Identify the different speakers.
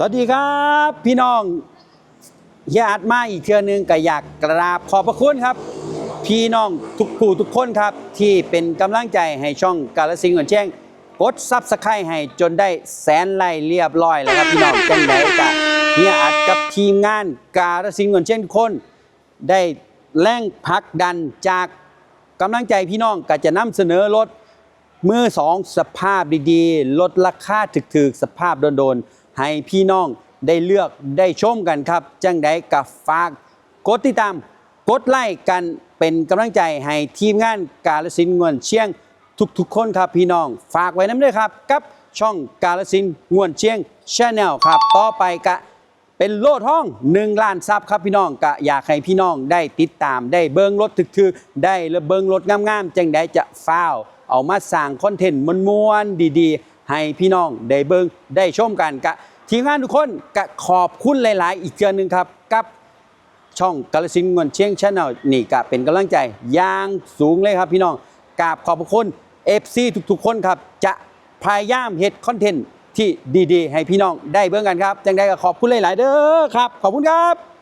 Speaker 1: สวัสดีครับ พี่น้องญาติมาอีกเทือนึงก็อยากกราบขอบพระคุณครับ พี่น้องทุกผู้ทุกคนครับ ที่เป็นกำลังใจให้ช่องกาลสิงห์ก่อนแจ้งกดซับสไครต์ให้จนได้แสนไลค์เรียบร้อยแล้วครับพี่น้องจังไดกะเนี่ยอัดกับทีมงานกาลสิงห์ก่อนแจ้งทุกคน ได้แรงผลักดันจากกำลังใจพี่น้องก็จะนำเสนอรถมือสองสภาพดีๆลดราคาถึกๆ สภาพโดนๆ ให้พี่น้องได้เลือกได้ชมกันครับ จังใดกับฝากกดติดตาม กดไลค์กันเป็นกำลังใจให้ทีมงานกาลสินงวนเชียง ทุกๆ คนครับพี่น้อง ฝากไว้น้ำด้วยครับ กับช่องกาลสินงวนเชียงชาแนลครับ ต่อไปกะเป็นโลดห้อง 1 ล้านซับครับพี่น้องก็อยากให้พี่น้องได้ติดตามได้เบิ้งรถถึกๆได้ระเบิงรถงามๆจังได้จะฟ้าวเอามาสร้างคอนเทนต์มวนๆดีๆ ให้พี่น้องได้เบิ้งได้ชมกันกะทีมงานทุกคนก็ขอบคุณหลาย ๆ อีกเทื่อหนึ่งครับกับช่องกาลสินธุ์งวนเชียงชาแนลนี่ก็เป็นกำลังใจอย่างสูงเลยครับพี่น้องกราบขอบพระคุณ FC ทุก ๆ คนครับจะพยายามเฮ็ดคอนเทนต์ที่ดี ๆ ให้พี่น้องได้เบิ่งกันครับ จังได้ก็ขอบคุณหลาย ๆ เด้อครับ ขอบคุณครับ